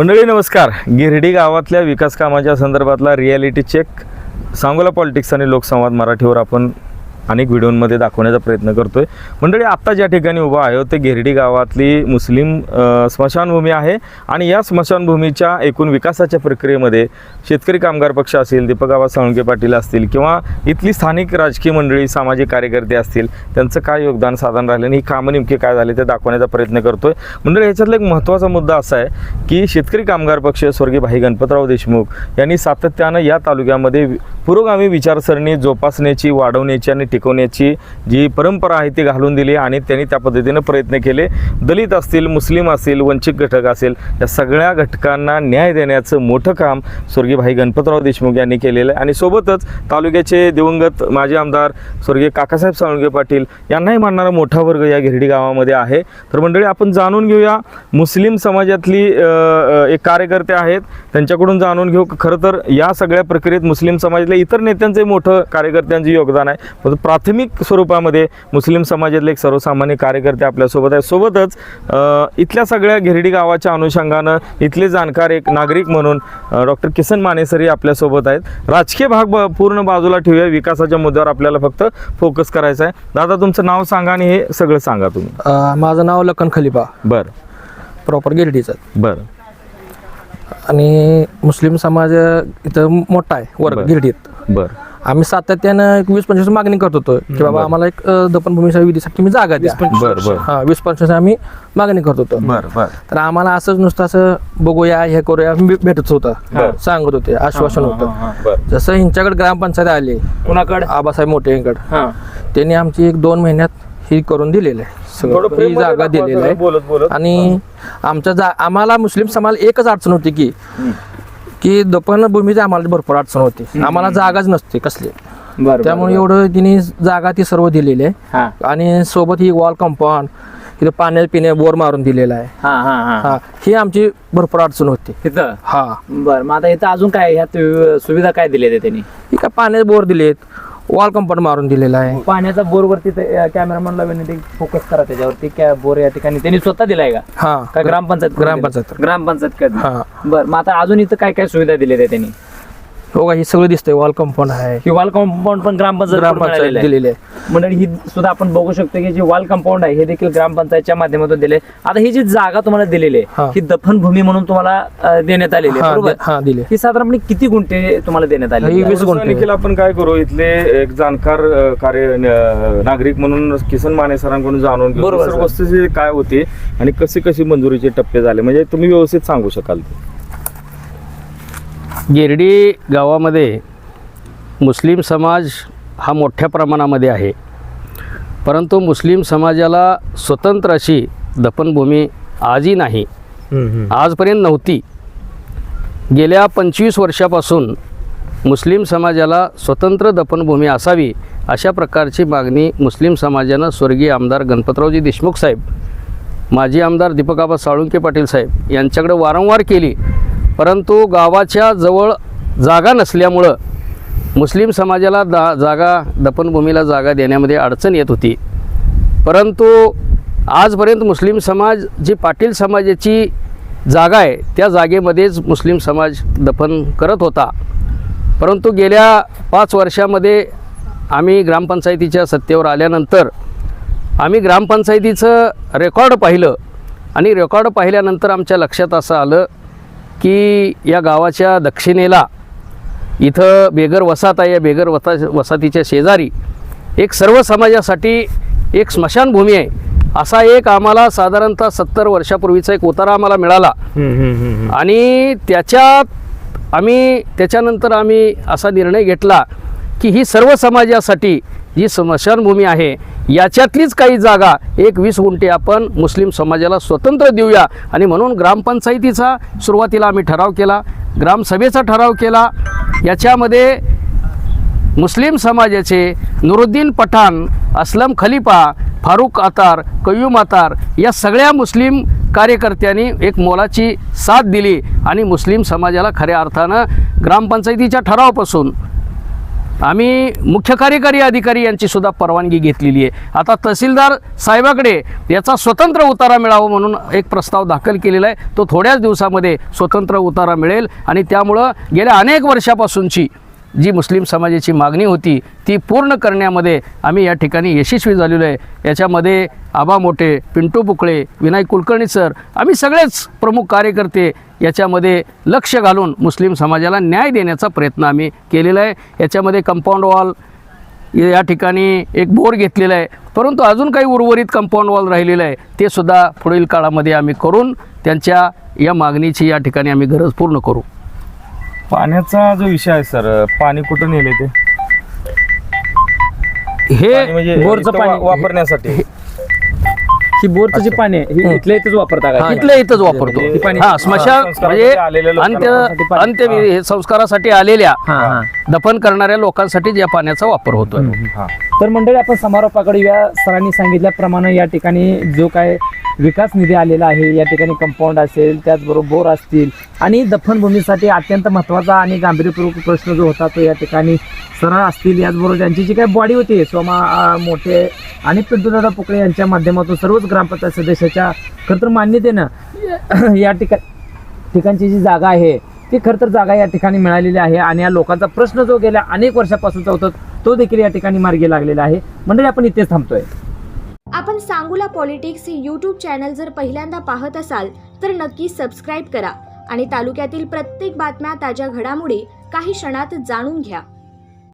मंडळी नमस्कार. गिरडी गावातल्या विकास कामाच्या संदर्भातला रियालिटी चेक सांगोला पॉलिटिक्स आणि लोकसंवाद मराठीवर आपण अनेक व्हिडिओमध्ये दाखवण्याचा प्रयत्न करतोय. मंडळी आत्ता ज्या ठिकाणी उभा आहे ते गिरडी गावातली मुस्लिम स्मशानभूमी आहे आणि या स्मशानभूमीच्या एकूण विकासाच्या प्रक्रियेमध्ये शेतकरी कामगार पक्ष असेल दीपक साळुंके पाटील असतील किंवा इथली स्थानिक राजकीय मंडळी सामाजिक कार्यकर्ते असतील त्यांचं काय योगदान साधन राहिलं आणि ही कामं नेमके काय झाले ते दाखवण्याचा प्रयत्न करतोय. मंडळी ह्याच्यातला एक महत्त्वाचा मुद्दा असा आहे की शेतकरी कामगार पक्ष स्वर्गीय भाई गणपतराव देशमुख यांनी सातत्यानं या तालुक्यामध्ये पुरोगामी विचारसरणी जोपासण्याची वाढवण्याची आणि शिकवण्याची जी परंपरा आहे ती घालून दिली आणि त्यांनी त्या पद्धतीनं प्रयत्न केले. दलित असतील मुस्लिम असतील वंचित घटक असेल या सगळ्या घटकांना न्याय देण्याचं मोठं काम स्वर्गीय भाई गणपतराव देशमुख यांनी केलेलं आहे. आणि सोबतच तालुक्याचे दिवंगत माजी आमदार स्वर्गीय काकासाहेब साळुंगे पाटील यांनाही मानणारा मोठा वर्ग या गिरडी गावामध्ये आहे. तर मंडळी आपण जाणून घेऊया मुस्लिम समाजातली एक कार्यकर्ते आहेत त्यांच्याकडून जाणून घेऊ. खरं तर या सगळ्या प्रक्रियेत मुस्लिम समाजातल्या इतर नेत्यांचे मोठं कार्यकर्त्यांचे योगदान आहे. प्राथमिक स्वरूपामध्ये मुस्लिम समाजातले एक सर्वसामान्य कार्यकर्ते आपल्यासोबत आहेत. सोबतच इथल्या सगळ्या गिरडी गावाच्या अनुषंगानं इथले जाणकार एक नागरिक म्हणून डॉक्टर किसन मानेसरी आपल्यासोबत आहेत. राजकीय भाग ब- पूर्ण बाजूला ठेवूया. विकासाच्या मुद्द्यावर आपल्याला फक्त फोकस करायचा आहे. दादा तुमचं नाव सांगा आणि हे सगळं सांगा तुम्ही. माझं नाव लखन खलिफा. बरं. प्रॉपर गिरडीचं बरं. आणि मुस्लिम समाज इथं मोठा आहे वर्ग. गिरडीत. बरं. आम्ही सातत्यानं एक वीस पंचवीस मागणी करत होतो की बाबा आम्हाला एक अ, दफनभूमीच्या विधीसाठी मी जागा द्या. हा वीस पंचवीस आम्ही मागणी करत होतो. तर आम्हाला असंच नुसतं असं बघूया हे करूया भेटत होतं. सांगत होते आश्वासन होतं. जसं ह्यांच्याकडे ग्रामपंचायत आली कुणाकडे? आबासाहेब मोठे यांकडे. त्यांनी आमची एक दोन महिन्यात ही करून दिलेलं आहे सगळं. जागा दिलेली आहे. आणि आमच्या आम्हाला मुस्लिम समाज एकच अडचण होती की की दफनभूमीची आम्हाला भरपूर अडचण होती. आम्हाला जागाच नसते कसली. त्यामुळे एवढं तिने जागा ती सर्व दिलेली आहे. हा. आणि सोबत ही वॉल कंपाऊंड इथं पाण्या पिण्या बोर मारून दिलेला आहे. हा आमची भरपूर अडचण होती. तिथं हा. बर मग आता इथं अजून काय ह्यात सुविधा काय दिल्या त्यांनी? पाण्याचे बोर दिलेत वॉल कंपाऊंड मारून दिलेला आहे. पाण्याचा बोरवरती कॅमेरामॅनला विनंती फोकस करा त्याच्यावरती. क्या बोर या ठिकाणी? त्यांनी स्वतः दिलाय का? हा. का ग्रामपंचायत ग्रामपंचायत. ग्रामपंचायत हा. बर मग आता अजून इथं काय काय सुविधा दिल्या त्यांनी? हो का हे सगळं दिसतंय. वॉल कंपाऊंड आहे. ही वॉल कंपाऊंड पण ग्रामपंचायत ग्रामपंचायत दिलेली आहे. मंडळी ही सुद्धा आपण बघू शकतो की जे वॉल कंपाऊंड आहे हे देखील ग्रामपंचायतच्या माध्यमातून दिले आता ही जी जागा तुम्हाला दिलेली हा. आहे ही. दफनभूमी म्हणून तुम्हाला अं, देण्यात आलेली आहे हा बरोबर? दे- हा दिले. ही साधारणपणे किती गुंठे तुम्हाला देण्यात आली ही वीस गुंठे. निखिल आपण काय करू? इथले एक जाणकार अ, कार्य न- नागरिक म्हणून किसन माने सरांकडून जाणून घेऊ. बरोबर, सर. वस्तूचे काय होते आणि कशी कशी मंजुरीचे टप्पे झाले? म्हणजे तुम्ही व्यवस्थित सांगू शकाल ते. गिरडी गावामध्ये मुस्लिम समाज हा मोठ्या प्रमाणामध्ये आहे. परंतु मुस्लिम समाजाला स्वतंत्र अशी दफनभूमी आजही नाही. आजपर्यंत नव्हती. गेल्या पंचवीस वर्षापासून मुस्लिम समाजाला स्वतंत्र दफनभूमी असावी अशा प्रकारची मागणी मुस्लिम समाजानं स्वर्गीय आमदार गणपतरावजी देशमुख साहेब माजी आमदार दीपकाबा साळुंके पाटील साहेब यांच्याकडे वारंवार केली. परंतु गावाच्या जवळ जागा नसल्यामुळं मुस्लिम समाजाला दा जागा दफनभूमीला जागा देण्यामध्ये अडचण येत होती. परंतु आजपर्यंत मुस्लिम समाज जी पाटील समाजाची जागा आहे त्या जागेमध्येच मुस्लिम समाज दफन करत होता. परंतु गेल्या पाच वर्षामध्ये आम्ही ग्रामपंचायतीच्या सत्तेवर आल्यानंतर आम्ही ग्रामपंचायतीचं रेकॉर्ड पाहिलं आणि रेकॉर्ड पाहिल्यानंतर आमच्या लक्षात असं आलं की या गावाच्या दक्षिणेला इथं बेगर वसाहत आहे. या बेगर वसा वसाहतीच्या शेजारी एक सर्व समाजासाठी एक स्मशानभूमी आहे. असा एक आम्हाला साधारणतः सत्तर वर्षापूर्वीचा एक उतारा आम्हाला मिळाला. आणि त्याच्यात आम्ही त्याच्यानंतर आम्ही असा निर्णय घेतला की ही सर्व समाजासाठी जी स्मशानभूमी आहे याच्यातलीच काही जागा एक वीस गुंठे आपण मुस्लिम समाजाला स्वतंत्र देऊया. आणि म्हणून ग्रामपंचायतीचा सुरुवातीला आम्ही ठराव केला ग्रामसभेचा ठराव केला. याच्यामध्ये मुस्लिम समाजाचे नुरुद्दीन पठाण असलम खलिफा फारुख अतार कय्यूम अतार या सगळ्या मुस्लिम कार्यकर्त्यांनी एक मोलाची साथ दिली. आणि मुस्लिम समाजाला खऱ्या अर्थानं ग्रामपंचायतीच्या ठरावापासून आम्ही मुख्य कार्यकारी अधिकारी यांची सुद्धा परवानगी घेतलेली आहे. आता तहसीलदार साहेबाकडे याचा स्वतंत्र उतारा मिळावा म्हणून एक प्रस्ताव दाखल केलेला आहे. तो थोड्याच दिवसामध्ये स्वतंत्र उतारा मिळेल आणि त्यामुळं गेल्या अनेक वर्षापासूनची जी मुस्लिम समाजाची मागणी होती ती पूर्ण करण्यामध्ये आम्ही या ठिकाणी यशस्वी झालेलो आहे. याच्यामध्ये आबा मोठे पिंटू बुकळे विनायक कुलकर्णी सर आम्ही सगळेच प्रमुख कार्यकर्ते याच्यामध्ये लक्ष घालून मुस्लिम समाजाला न्याय देण्याचा प्रयत्न आम्ही केलेला आहे. याच्यामध्ये कंपाऊंड वॉल या ठिकाणी एक बोर घेतलेला आहे. परंतु अजून काही उर्वरित कंपाऊंड वॉल राहिलेलं आहे ते सुद्धा पुढील काळामध्ये आम्ही करून त्यांच्या या मागणीची या ठिकाणी आम्ही गरज पूर्ण करू. पाण्याचा जो विषय आहे सर पाणी कुठं नेले ते? हे म्हणजे बोरचं पाणी. वापरण्यासाठी. ही बोरचं जे पाणी आहे हे इथल्या इथेच वापरता का? इथल्या इथंच वापरतो. पाणी- हा स्मशान म्हणजे आलेल्या अंत्य पाणी- अंत्य हे. संस्कारासाठी आलेल्या दफन करणाऱ्या लोकांसाठी या पाण्याचा वापर होतोय. तर मंडळी आपण समारोपाकडे या. सरांनी सांगितल्याप्रमाणे या ठिकाणी जो काय विकास निधी आलेला आहे या ठिकाणी कंपाऊंड असेल त्याचबरोबर बोर असतील आणि दफनभूमीसाठी अत्यंत महत्त्वाचा आणि गांभीर्यपूर्वक प्रश्न जो होता तो या ठिकाणी सर असतील. याचबरोबर त्यांची जी काही बॉडी होती सोमा अं, मोठे आणि पिंटूदादा पुकळे यांच्या माध्यमातून सर्वच ग्रामपंचायत सदस्याच्या खरं तर मान्यतेनं या ठिका ठिकाणची जी जागा आहे ती खरं तर जागा या ठिकाणी मिळालेली आहे आणि या लोकांचा प्रश्न जो गेल्या अनेक वर्षापासूनचा होता तो देखील या ठिकाणी मार्गी लागलेला आहे. मंडळी आपण इथेच थांबतोय. आपण सांगूला पॉलिटिक्स हे यूट्यूब चॅनल जर पहिल्यांदा पाहत असाल तर नक्की सबस्क्राईब करा आणि तालुक्यातील प्रत्येक बातम्या ताज्या घडामोडी काही क्षणात जाणून घ्या.